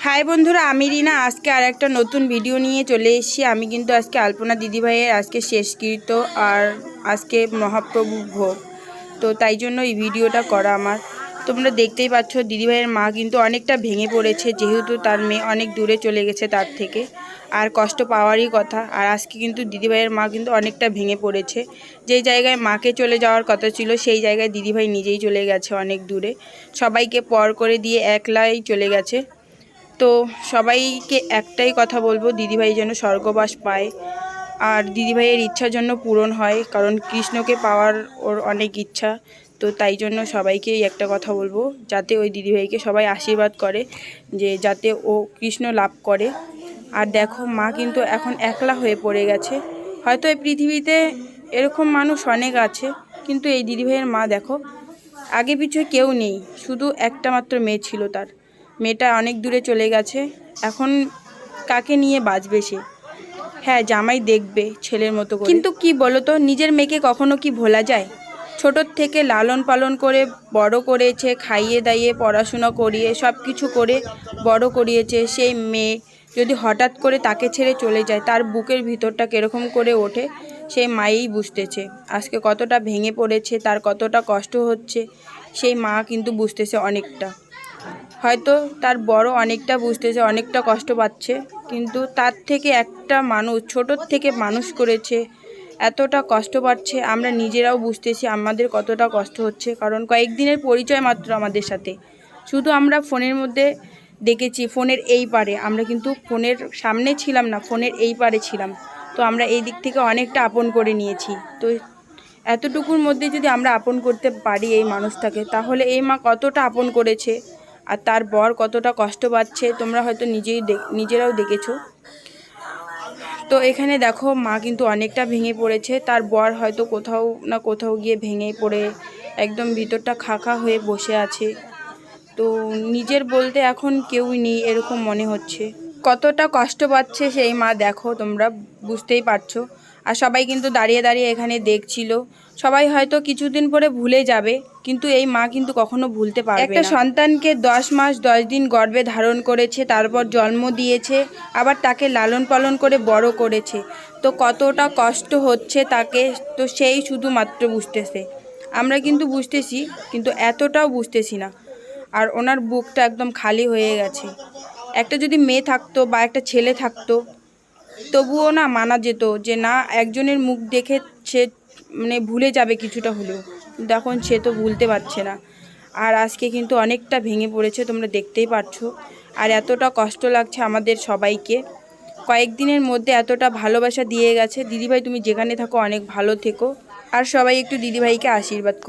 High বন্ধুরা, আমি রিনা। আজকে আর একটা নতুন ভিডিও নিয়ে চলে এসেছি। আমি কিন্তু আজকে আলপনা দিদিভাইয়ের আজকে শেষকৃত আর আজকে মহাপ্রভু ভোগ। তো তাই জন্য এই ভিডিওটা করা আমার। তোমরা দেখতেই পাচ্ছ, দিদিভাইয়ের মা কিন্তু অনেকটা ভেঙে পড়েছে। যেহেতু তার মেয়ে অনেক দূরে চলে গেছে তার থেকে। আর কষ্ট পাওয়ারই কথা। আর আজকে কিন্তু দিদিভাইয়ের মা কিন্তু অনেকটা ভেঙে পড়েছে। যেই জায়গায় মাকে চলে যাওয়ার কথা ছিল, সেই জায়গায় দিদিভাই নিজেই চলে গেছে অনেক দূরে। সবাইকে পর করে দিয়ে একলাই চলে গেছে। তো সবাইকে একটাই কথা বলব, দিদিভাই যেন স্বর্গবাস পায়। আর দিদিভাইয়ের ইচ্ছার জন্য পূরণ হয়, কারণ কৃষ্ণকে পাওয়ার ওর অনেক ইচ্ছা। তো তাই জন্য সবাইকেই একটা কথা বলব, যাতে ওই দিদিভাইকে সবাই আশীর্বাদ করে, যে যাতে ও কৃষ্ণ লাভ করে। আর দেখো, মা কিন্তু এখন একলা হয়ে পড়ে গেছে। হয়তো এই পৃথিবীতে এরকম মানুষ অনেক আছে, কিন্তু এই দিদিভাইয়ের মা দেখো, আগে পিছু কেউ নেই, শুধু একটা মাত্র মেয়ে ছিল তার। মেয়েটা অনেক দূরে চলে গেছে। এখন কাকে নিয়ে বাঁচবে সে? হ্যাঁ জামাই দেখবে ছেলের মতো করে। কিন্তু কি বলো তো নিজের মেয়েকে কখনো কি ভোলা যায়? ছোটোর থেকে লালন পালন করে, বড় করেছে, খাইয়ে দাইয়ে, পড়াশোনা করিয়ে সব কিছু করে বড় করিয়েছে। সেই মেয়ে যদি হঠাৎ করে তাকে ছেড়ে চলে যায়, তার বুকের ভিতরটা কীরকম করে ওঠে, সেই মায়েই বুঝতেছে। আজকে কতটা ভেঙে পড়েছে, তার কতটা কষ্ট হচ্ছে, সেই মা কিন্তু বুঝতেছে অনেকটা। হয়তো তার বড় অনেকটা বুঝতেছে, অনেকটা কষ্ট পাচ্ছে, কিন্তু তার থেকে একটা মানুষ, ছোটোর থেকে মানুষ করেছে, এতটা কষ্ট পাচ্ছে, আমরা নিজেরাও বুঝতেছি আমাদের কতটা কষ্ট হচ্ছে, কারণ কয়েকদিনের পরিচয় মাত্র আমাদের সাথে। শুধু আমরা ফোনের মধ্যে দেখেছি, ফোনের এই পারে, আমরা কিন্তু ফোনের সামনে ছিলাম না, ফোনের এই পারে ছিলাম। তো আমরা এই দিক থেকে অনেকটা আপন করে নিয়েছি। তো এতটুকুর মধ্যে যদি আমরা আপন করতে পারি এই মানুষটাকে, তাহলে এই মা কতটা আপন করেছে আর তার বর কতটা কষ্ট পাচ্ছে তোমরা হয়তো নিজেই নিজেরাও দেখেছ। তো এখানে দেখো মা কিন্তু অনেকটা ভেঙে পড়েছে। তার বর হয়তো কোথাও না কোথাও গিয়ে ভেঙে পড়ে, একদম ভিতরটা খাখা হয়ে বসে আছে। তো নিজের বলতে এখন কেউই নেই এরকম মনে হচ্ছে। কতটা কষ্ট পাচ্ছে সেই মা দেখো, তোমরা বুঝতেই পারছ। আর সবাই কিন্তু দাঁড়িয়ে দাঁড়িয়ে এখানে দেখছিল। সবাই হয়তো কিছুদিন পরে ভুলে যাবে কিন্তু এই মা কিন্তু কখনো ভুলতে পারবে একটা সন্তানকে দশ মাস দশ দিন গর্ভে ধারণ করেছে তারপর জন্ম দিয়েছে আবার তাকে লালন পালন করে বড় করেছে। তো কতটা কষ্ট হচ্ছে তাকে তো সেই শুধুমাত্র বুঝতেছে। আমরা কিন্তু বুঝতেছি কিন্তু এতটাও বুঝতেছি না। আর ওনার বুকটা একদম খালি হয়ে গেছে। একটা যদি মেয়ে থাকতো বা একটা ছেলে থাকতো তবুও না মানা যেত যে না, একজনের মুখ দেখে সে মানে ভুলে যাবে কিছুটা হলেও। এখন সে তো ভুলতে পারছে না। আর আজকে কিন্তু অনেকটা ভেঙে পড়েছে, তোমরা দেখতেই পারছ। আর এতটা কষ্ট লাগছে আমাদের সবাইকে। কয়েকদিনের মধ্যে এতটা ভালোবাসা দিয়ে গেছে। দিদিভাই, তুমি যেখানে থাকো, অনেক ভালো থেকো। আর সবাই একটু দিদিভাইকে আশীর্বাদ করো।